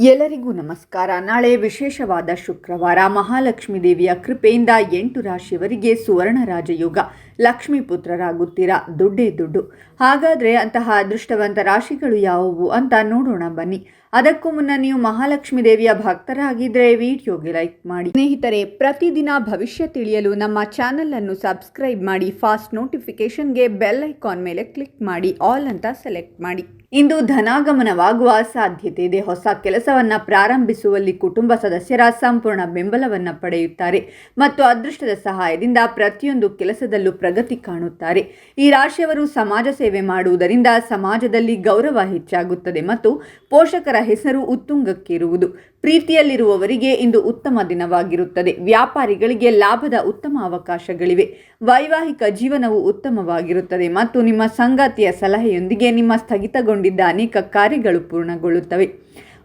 ಎಲ್ಲರಿಗೂ ನಮಸ್ಕಾರ. ನಾಳೆ ವಿಶೇಷವಾದ ಶುಕ್ರವಾರ ಮಹಾಲಕ್ಷ್ಮೀ ದೇವಿಯ ಕೃಪೆಯಿಂದ ಎಂಟು ರಾಶಿಯವರಿಗೆ ಸುವರ್ಣ ರಾಜಯೋಗ. ಲಕ್ಷ್ಮೀ ಪುತ್ರರಾಗುತ್ತೀರಾ? ದುಡ್ಡೇ ದುಡ್ಡು. ಹಾಗಾದರೆ ಅಂತಹ ಅದೃಷ್ಟವಂತ ರಾಶಿಗಳು ಯಾವುವು ಅಂತ ನೋಡೋಣ ಬನ್ನಿ. ಅದಕ್ಕೂ ಮುನ್ನ ನೀವು ಮಹಾಲಕ್ಷ್ಮೀ ದೇವಿಯ ಭಕ್ತರಾಗಿದ್ದರೆ ವಿಡಿಯೋಗೆ ಲೈಕ್ ಮಾಡಿ. ಸ್ನೇಹಿತರೆ, ಪ್ರತಿದಿನ ಭವಿಷ್ಯ ತಿಳಿಯಲು ನಮ್ಮ ಚಾನೆಲ್ ಅನ್ನು ಸಬ್ಸ್ಕ್ರೈಬ್ ಮಾಡಿ, ಫಾಸ್ಟ್ ನೋಟಿಫಿಕೇಶನ್ಗೆ ಬೆಲ್ ಐಕಾನ್ ಮೇಲೆ ಕ್ಲಿಕ್ ಮಾಡಿ, ಆಲ್ ಅಂತ ಸೆಲೆಕ್ಟ್ ಮಾಡಿ. ಇಂದು ಧನಾಗಮನವಾಗುವ ಸಾಧ್ಯತೆ ಇದೆ. ಹೊಸ ಕೆಲಸವನ್ನ ಪ್ರಾರಂಭಿಸುವಲ್ಲಿ ಕುಟುಂಬ ಸದಸ್ಯರ ಸಂಪೂರ್ಣ ಬೆಂಬಲವನ್ನು ಪಡೆಯುತ್ತಾರೆ ಮತ್ತು ಅದೃಷ್ಟದ ಸಹಾಯದಿಂದ ಪ್ರತಿಯೊಂದು ಕೆಲಸದಲ್ಲೂ ಪ್ರಗತಿ ಕಾಣುತ್ತಾರೆ. ಈ ರಾಶಿಯವರು ಸಮಾಜ ಸೇವೆ ಮಾಡುವುದರಿಂದ ಸಮಾಜದಲ್ಲಿ ಗೌರವ ಹೆಚ್ಚಾಗುತ್ತದೆ ಮತ್ತು ಪೋಷಕರ ಹೆಸರು ಉತ್ತುಂಗಕ್ಕೇರುವುದು. ಪ್ರೀತಿಯಲ್ಲಿರುವವರಿಗೆ ಇಂದು ಉತ್ತಮ ದಿನವಾಗಿರುತ್ತದೆ. ವ್ಯಾಪಾರಿಗಳಿಗೆ ಲಾಭದ ಉತ್ತಮ ಅವಕಾಶಗಳಿವೆ. ವೈವಾಹಿಕ ಜೀವನವು ಉತ್ತಮವಾಗಿರುತ್ತದೆ ಮತ್ತು ನಿಮ್ಮ ಸಂಗಾತಿಯ ಸಲಹೆಯೊಂದಿಗೆ ನಿಮ್ಮ ಸ್ಥಗಿತಗೊಂಡಿದ್ದ ಅನೇಕ ಕಾರ್ಯಗಳು ಪೂರ್ಣಗೊಳ್ಳುತ್ತವೆ.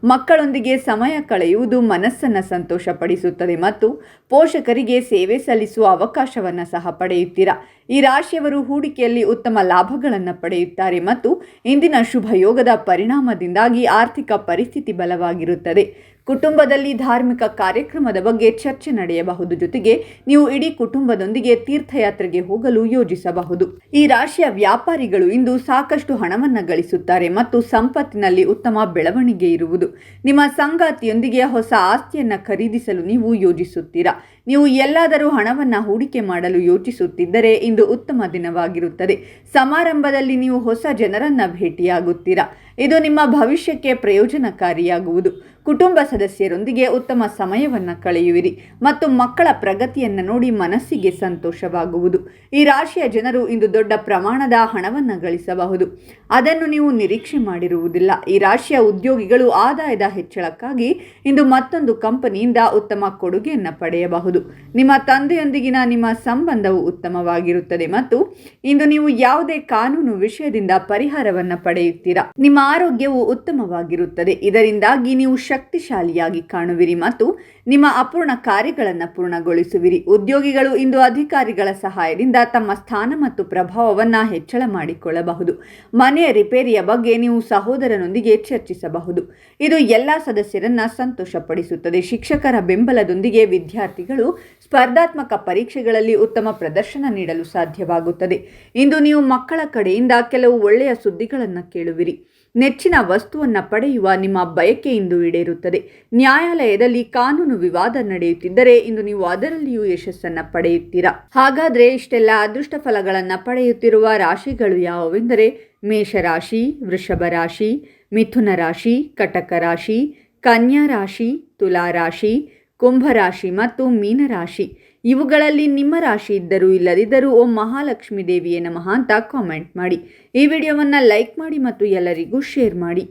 ಮಕ್ಕಳೊಂದಿಗೆ ಸಮಯ ಕಳೆಯುವುದು ಮನಸ್ಸನ್ನು ಸಂತೋಷಪಡಿಸುತ್ತದೆ ಮತ್ತು ಪೋಷಕರಿಗೆ ಸೇವೆ ಸಲ್ಲಿಸುವ ಅವಕಾಶವನ್ನು ಸಹ ಪಡೆಯುತ್ತೀರಾ? ಈ ರಾಶಿಯವರು ಹೂಡಿಕೆಯಲ್ಲಿ ಉತ್ತಮ ಲಾಭಗಳನ್ನು ಪಡೆಯುತ್ತಾರೆ ಮತ್ತು ಇಂದಿನ ಶುಭ ಯೋಗದ ಪರಿಣಾಮದಿಂದಾಗಿ ಆರ್ಥಿಕ ಪರಿಸ್ಥಿತಿ ಬಲವಾಗಿರುತ್ತದೆ. ಕುಟುಂಬದಲ್ಲಿ ಧಾರ್ಮಿಕ ಕಾರ್ಯಕ್ರಮದ ಬಗ್ಗೆ ಚರ್ಚೆ ನಡೆಯಬಹುದು ಜೊತೆಗೆ ನೀವು ಇಡೀ ಕುಟುಂಬದೊಂದಿಗೆ ತೀರ್ಥಯಾತ್ರೆಗೆ ಹೋಗಲು ಯೋಜಿಸಬಹುದು. ಈ ರಾಶಿಯ ವ್ಯಾಪಾರಿಗಳು ಇಂದು ಸಾಕಷ್ಟು ಹಣವನ್ನು ಗಳಿಸುತ್ತಾರೆ ಮತ್ತು ಸಂಪತ್ತಿನಲ್ಲಿ ಉತ್ತಮ ಬೆಳವಣಿಗೆ ಇರುವುದು. ನಿಮ್ಮ ಸಂಗಾತಿಯೊಂದಿಗೆ ಹೊಸ ಆಸ್ತಿಯನ್ನು ಖರೀದಿಸಲು ನೀವು ಯೋಜಿಸುತ್ತೀರಾ? ನೀವು ಎಲ್ಲಾದರೂ ಹಣವನ್ನು ಹೂಡಿಕೆ ಮಾಡಲು ಯೋಚಿಸುತ್ತಿದ್ದರೆ ಇಂದು ಉತ್ತಮ ದಿನವಾಗಿರುತ್ತದೆ. ಸಮಾರಂಭದಲ್ಲಿ ನೀವು ಹೊಸ ಜನರನ್ನು ಭೇಟಿಯಾಗುತ್ತೀರಾ? ಇದು ನಿಮ್ಮ ಭವಿಷ್ಯಕ್ಕೆ ಪ್ರಯೋಜನಕಾರಿಯಾಗುವುದು. ಕುಟುಂಬ ಸದಸ್ಯರೊಂದಿಗೆ ಉತ್ತಮ ಸಮಯವನ್ನು ಕಳೆಯುವಿರಿ ಮತ್ತು ಮಕ್ಕಳ ಪ್ರಗತಿಯನ್ನು ನೋಡಿ ಮನಸ್ಸಿಗೆ ಸಂತೋಷವಾಗುವುದು. ಈ ರಾಶಿಯ ಜನರು ಇಂದು ದೊಡ್ಡ ಪ್ರಮಾಣದ ಹಣವನ್ನು ಗಳಿಸಬಹುದು. ಅದನ್ನು ನೀವು ನಿರೀಕ್ಷೆ ಮಾಡಿರುವುದಿಲ್ಲ. ಈ ರಾಶಿಯ ಉದ್ಯೋಗಿಗಳು ಆದಾಯದ ಹೆಚ್ಚಳಕ್ಕಾಗಿ ಇಂದು ಮತ್ತೊಂದು ಕಂಪನಿಯಿಂದ ಉತ್ತಮ ಕೊಡುಗೆಯನ್ನು ಪಡೆಯಬಹುದು. ನಿಮ್ಮ ತಂದೆಯೊಂದಿಗಿನ ನಿಮ್ಮ ಸಂಬಂಧವು ಉತ್ತಮವಾಗಿರುತ್ತದೆ ಮತ್ತು ಇಂದು ನೀವು ಯಾವುದೇ ಕಾನೂನು ವಿಷಯದಿಂದ ಪರಿಹಾರವನ್ನು ಪಡೆಯುತ್ತೀರಾ? ನಿಮ್ಮ ಆರೋಗ್ಯವು ಉತ್ತಮವಾಗಿರುತ್ತದೆ. ಇದರಿಂದಾಗಿ ನೀವು ಶಕ್ತಿಶಾಲಿಯಾಗಿ ಕಾಣುವಿರಿ ಮತ್ತು ನಿಮ್ಮ ಅಪೂರ್ಣ ಕಾರ್ಯಗಳನ್ನು ಪೂರ್ಣಗೊಳಿಸುವಿರಿ. ಉದ್ಯೋಗಿಗಳು ಇಂದು ಅಧಿಕಾರಿಗಳ ಸಹಾಯದಿಂದ ತಮ್ಮ ಸ್ಥಾನ ಮತ್ತು ಪ್ರಭಾವವನ್ನು ಹೆಚ್ಚಳ ಮಾಡಿಕೊಳ್ಳಬಹುದು. ಮನೆಯ ರಿಪೇರಿಯ ಬಗ್ಗೆ ನೀವು ಸಹೋದರನೊಂದಿಗೆ ಚರ್ಚಿಸಬಹುದು. ಇದು ಎಲ್ಲ ಸದಸ್ಯರನ್ನ ಸಂತೋಷಪಡಿಸುತ್ತದೆ. ಶಿಕ್ಷಕರ ಬೆಂಬಲದೊಂದಿಗೆ ವಿದ್ಯಾರ್ಥಿಗಳು ಸ್ಪರ್ಧಾತ್ಮಕ ಪರೀಕ್ಷೆಗಳಲ್ಲಿ ಉತ್ತಮ ಪ್ರದರ್ಶನ ನೀಡಲು ಸಾಧ್ಯವಾಗುತ್ತದೆ. ಇಂದು ನೀವು ಮಕ್ಕಳ ಕಡೆಯಿಂದ ಕೆಲವು ಒಳ್ಳೆಯ ಸುದ್ದಿಗಳನ್ನು ಕೇಳುವಿರಿ. ನೆಚ್ಚಿನ ವಸ್ತುವನ್ನು ಪಡೆಯುವ ನಿಮ್ಮ ಬಯಕೆ ಇಂದು ಈಡೇರುತ್ತದೆ. ನ್ಯಾಯಾಲಯದಲ್ಲಿ ಕಾನೂನು ವಿವಾದ ನಡೆಯುತ್ತಿದ್ದರೆ ಇಂದು ನೀವು ಅದರಲ್ಲಿಯೂ ಯಶಸ್ಸನ್ನು ಪಡೆಯುತ್ತೀರಾ? ಹಾಗಾದರೆ ಇಷ್ಟೆಲ್ಲ ಅದೃಷ್ಟ ಫಲಗಳನ್ನು ಪಡೆಯುತ್ತಿರುವ ರಾಶಿಗಳು ಯಾವುವೆಂದರೆ ಮೇಷರಾಶಿ ವೃಷಭ ರಾಶಿ ಮಿಥುನ ರಾಶಿ, ಕಟಕ ರಾಶಿ, ಕನ್ಯಾ ರಾಶಿ, ತುಲಾ ರಾಶಿ ಕುಂಭರಾಶಿ ಮತ್ತು ಮೀನರಾಶಿ. ಇವುಗಳಲ್ಲಿ ನಿಮ್ಮ ರಾಶಿ ಇದ್ದರೂ ಇಲ್ಲದಿದ್ದರೂ ಓಂ ಮಹಾಲಕ್ಷ್ಮೀ ದೇವಿಯೇ ನಮಃ ಅಂತ ಕಾಮೆಂಟ್ ಮಾಡಿ. ಈ ವಿಡಿಯೋವನ್ನು ಲೈಕ್ ಮಾಡಿ ಮತ್ತು ಎಲ್ಲರಿಗೂ ಶೇರ್ ಮಾಡಿ.